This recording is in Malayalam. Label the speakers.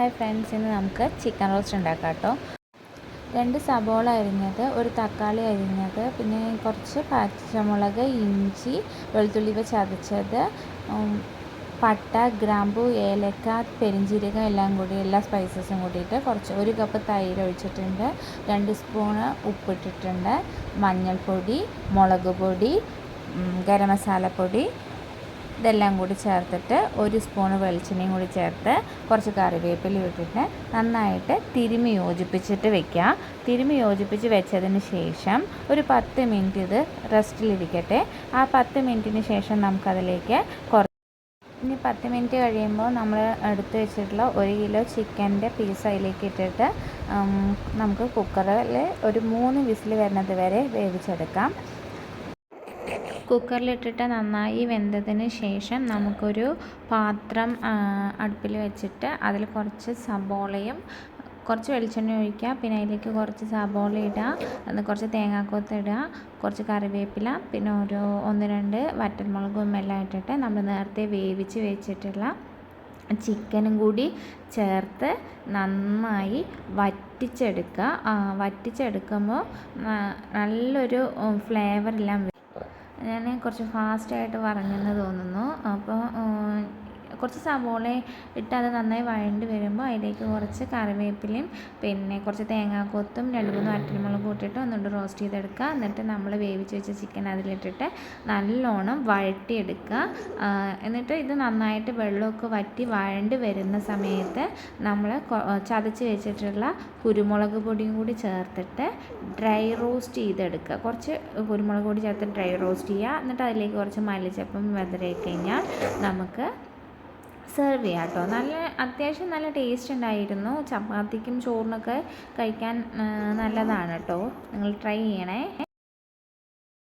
Speaker 1: ഹായ് ഫ്രണ്ട്സ് ഇന്ന് നമുക്ക് ചിക്കൻ റോസ്റ്റ് ഉണ്ടാക്കാം കേട്ടോ. രണ്ട് സബോള അരിഞ്ഞത് ഒരു തക്കാളി അരിഞ്ഞത് പിന്നെ കുറച്ച് പച്ചമുളക് ഇഞ്ചി വെളുത്തുള്ളി ഇവ ചതച്ചത് പട്ട ഗ്രാമ്പു ഏലക്ക പെരിഞ്ചീരകം എല്ലാം കൂടി എല്ലാ സ്പൈസസും കൂടിയിട്ട് കുറച്ച് ഒരു കപ്പ് തൈര് ഒഴിച്ചിട്ടുണ്ട് രണ്ട് സ്പൂണ് ഉപ്പിട്ടിട്ടുണ്ട് മഞ്ഞൾപ്പൊടി മുളക് പൊടി ഗരം മസാലപ്പൊടി ഇതെല്ലാം കൂടി ചേർത്തിട്ട് ഒരു സ്പൂൺ വെളിച്ചെണ്ണയും കൂടി ചേർത്ത് കുറച്ച് കറിവേപ്പില ഇട്ടിട്ട് നന്നായിട്ട് തിരുമി യോജിപ്പിച്ചിട്ട് വെക്കുക തിരുമി യോജിപ്പിച്ച് വെച്ചതിന് ശേഷം ഒരു പത്ത് മിനിറ്റ് ഇത് റെസ്റ്റിലിരിക്കട്ടെ. ആ പത്ത് മിനിറ്റിന് ശേഷം നമുക്കതിലേക്ക് കുറച്ച് ഇനി പത്ത് മിനിറ്റ് കഴിയുമ്പോൾ നമ്മൾ എടുത്തു വെച്ചിട്ടുള്ള ഒരു കിലോ ചിക്കന്റെ പീസ് അതിലേക്ക് ഇട്ടിട്ട് നമുക്ക് കുക്കറിൽ ഒരു മൂന്ന് വിസിൽ വരുന്നത് വരെ വേവിച്ചെടുക്കാം. കുക്കറിലിട്ടിട്ട് നന്നായി വെന്തതിന് ശേഷം നമുക്കൊരു പാത്രം അടുപ്പിൽ വെച്ചിട്ട് അതിൽ കുറച്ച് സബോളയും കുറച്ച് വെളിച്ചെണ്ണ ഒഴിക്കുക. പിന്നെ അതിലേക്ക് കുറച്ച് സബോള ഇടുക. കുറച്ച് തേങ്ങാക്കൊത്ത് ഇടുക. കുറച്ച് കറിവേപ്പില. പിന്നെ ഒരു ഒന്ന് രണ്ട് വറ്റൽമുളകും എല്ലാം ഇട്ടിട്ട് നമ്മൾ നേരത്തെ വേവിച്ച് വെച്ചിട്ടുള്ള ചിക്കനും കൂടി ചേർത്ത് നന്നായി വറ്റിച്ചെടുക്കുക. വറ്റിച്ചെടുക്കുമ്പോൾ നല്ലൊരു വരും. ഞാൻ കുറച്ച് ഫാസ്റ്റായിട്ട് പറഞ്ഞെന്ന് തോന്നുന്നു. അപ്പോൾ കുറച്ച് സവോള ഇട്ട് അത് നന്നായി വഴണ്ട് വരുമ്പോൾ അതിലേക്ക് കുറച്ച് കറിവേപ്പിലയും പിന്നെ കുറച്ച് തേങ്ങാക്കൊത്തും രണ്ട് മൂന്ന് വറ്റൽമുളകും ഇട്ടിട്ട് ഒന്നുകൊണ്ട് റോസ്റ്റ് ചെയ്തെടുക്കുക. എന്നിട്ട് നമ്മൾ വേവിച്ച് വെച്ച ചിക്കൻ അതിലിട്ടിട്ട് നല്ലോണം വഴട്ടിയെടുക്കുക. എന്നിട്ട് ഇത് നന്നായിട്ട് വെള്ളമൊക്കെ വറ്റി വഴണ്ട് വരുന്ന സമയത്ത് നമ്മൾ ചതച്ച് വെച്ചിട്ടുള്ള കുരുമുളക് പൊടിയും കൂടി ചേർത്തിട്ട് ഡ്രൈ റോസ്റ്റ് ചെയ്തെടുക്കുക. കുറച്ച് കുരുമുളക് പൊടി ചേർത്ത് ഡ്രൈ റോസ്റ്റ് ചെയ്യുക. എന്നിട്ട് അതിലേക്ക് കുറച്ച് മല്ലിച്ചപ്പും വെതറി കഴിഞ്ഞാൽ നമുക്ക് സെർവ് ചെയ്യാം കേട്ടോ. നല്ല അത്യാവശ്യം നല്ല ടേസ്റ്റ് ഉണ്ടായിരുന്നു. ചപ്പാത്തിക്കും ചോറിനൊക്കെ കഴിക്കാൻ നല്ലതാണ് കേട്ടോ. നിങ്ങൾ ട്രൈ ചെയ്യണേ.